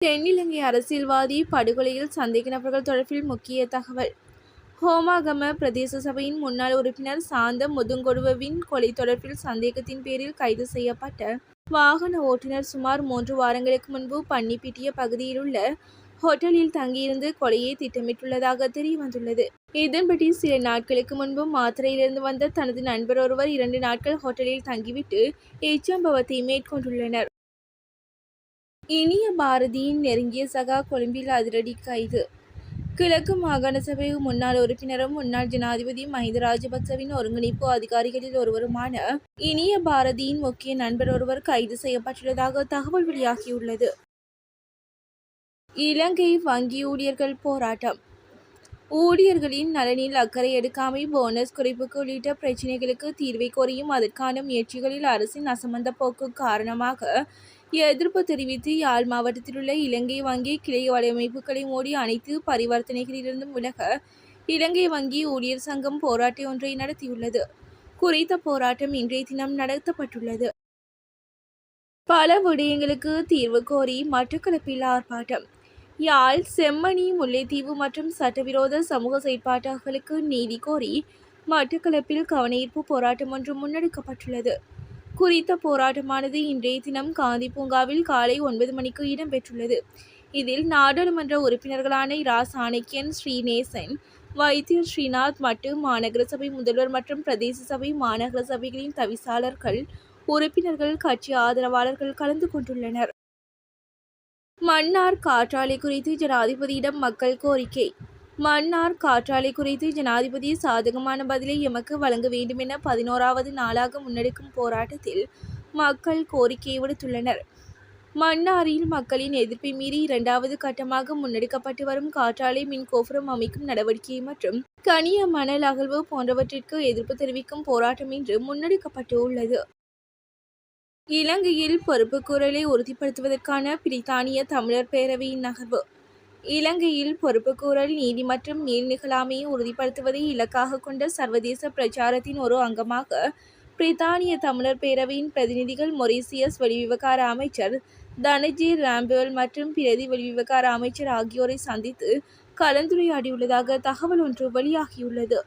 தென்னிலங்கை அரசியல்வாதி படுகொலையில் சந்தேக நபர்கள் தொடர்பில் முக்கிய தகவல். ஹோமாகம பிரதேச சபையின் முன்னாள் உறுப்பினர் சாந்த முதுங்கொடுவவின் கொலை தொடர்பில் சந்தேகத்தின் பேரில் கைது செய்யப்பட்ட வாகன ஓட்டுநர் சுமார் மூன்று வாரங்களுக்கு முன்பு பன்னிப்பிட்டிய பகுதியிலுள்ள ஹோட்டலில் தங்கியிருந்து கொலையை திட்டமிட்டுள்ளதாக தெரியவந்துள்ளது. இதன்படி சில நாட்களுக்கு முன்பு மாத்திரையிலிருந்து வந்த தனது நண்பர் ஒருவர் இரண்டு நாட்கள் ஹோட்டலில் தங்கிவிட்டு இச்சம்பவத்தை மேற்கொண்டுள்ளனர். இனிய பாரதியின் நெருங்கிய சகா கொழும்பில் அதிரடி கைது. கிழக்கு மாகாண சபை முன்னாள் உறுப்பினரும் முன்னாள் ஜனாதிபதி மஹிந்த ராஜபக்சவின் ஒருங்கிணைப்பு அதிகாரிகளில் ஒருவருமான இனிய பாரதியின் முக்கிய நண்பர் ஒருவர் கைது செய்யப்பட்டுள்ளதாக தகவல் வெளியாகியுள்ளது. இலங்கை வங்கி ஊழியர்கள் போராட்டம். ஊழியர்களின் நலனில் அக்கறை எடுக்காமை போனஸ் குறைப்புக்கு உள்ளிட்ட பிரச்சினைகளுக்கு தீர்வை கோரியும் அதற்கான முயற்சிகளில் அரசின் அசமந்த போக்கு காரணமாக எதிர்ப்பு தெரிவித்து யாழ் மாவட்டத்தில் உள்ள இலங்கை வங்கி கிளை வலையமைப்புகளை மூடி அனைத்து பரிவர்த்தனைகளிலிருந்தும் விலக இலங்கை வங்கி ஊழியர் சங்கம் போராட்டம் ஒன்றை நடத்தியுள்ளது. குறித்த போராட்டம் இன்றைய தினம் நடத்தப்பட்டுள்ளது. பல விடயங்களுக்கு தீர்வு கோரி மட்டக்களப்பில் ஆர்ப்பாட்டம். யாழ் செம்மணி முல்லைத்தீவு மற்றும் சட்டவிரோத சமூக செயற்பாட்டாளர்களுக்கு நீதி கோரி மட்டக்களப்பில் கவனஈர்ப்பு போராட்டம் ஒன்று முன்னெடுக்கப்பட்டுள்ளது. குறித்த போராட்டமானது இன்றைய தினம் காந்தி பூங்காவில் காலை ஒன்பது மணிக்கு இடம்பெற்றுள்ளது. இதில் நாடாளுமன்ற உறுப்பினர்களான இரா சாணக்கியன் ஸ்ரீநேசன் வைத்தியர் ஸ்ரீநாத் மட்டு மாநகர சபை முதல்வர் மற்றும் பிரதேச சபை மாநகர சபைகளின் தவிசாளர்கள் உறுப்பினர்கள் கட்சி ஆதரவாளர்கள் கலந்து கொண்டுள்ளனர். மன்னார் காற்றாலை குறித்து ஜனாதிபதியிடம் மக்கள் கோரிக்கை. மன்னார் காற்றாலை குறித்து ஜனாதிபதி சாதகமான பதிலை எமக்கு வழங்க வேண்டுமென பதினோராவது நாளாக முன்னெடுக்கும் போராட்டத்தில் மக்கள் கோரிக்கை விடுத்துள்ளனர். மன்னாரில் மக்களின் எதிர்ப்பை மீறி இரண்டாவது கட்டமாக முன்னெடுக்கப்பட்டு வரும் காற்றாலை மின் கோபுரம் அமைக்கும் நடவடிக்கை மற்றும் கனிய மணல் அகழ்வு போன்றவற்றிற்கு எதிர்ப்பு தெரிவிக்கும் போராட்டம் இன்று முன்னெடுக்கப்பட்டு உள்ளது இலங்கையில் பொறுப்புக்கூறலை உறுதிப்படுத்துவதற்கான பிரித்தானிய தமிழர் பேரவையின் நகர்வு இலங்கையில் பொறுப்புக்கூறல் நீதி மற்றும் நீள்நிகழாமையை உறுதிப்படுத்துவதை இலக்காக கொண்ட சர்வதேச பிரச்சாரத்தின் ஒரு அங்கமாக பிரித்தானிய தமிழர் பேரவையின் பிரதிநிதிகள் மொரீசியஸ் வெளிவிவகார அமைச்சர் தனஜி ராம்புவல் மற்றும் பிரதி வெளிவிவகார அமைச்சர் ஆகியோரை சந்தித்து கலந்துரையாடியுள்ளதாக தகவல் ஒன்று வெளியாகியுள்ளது.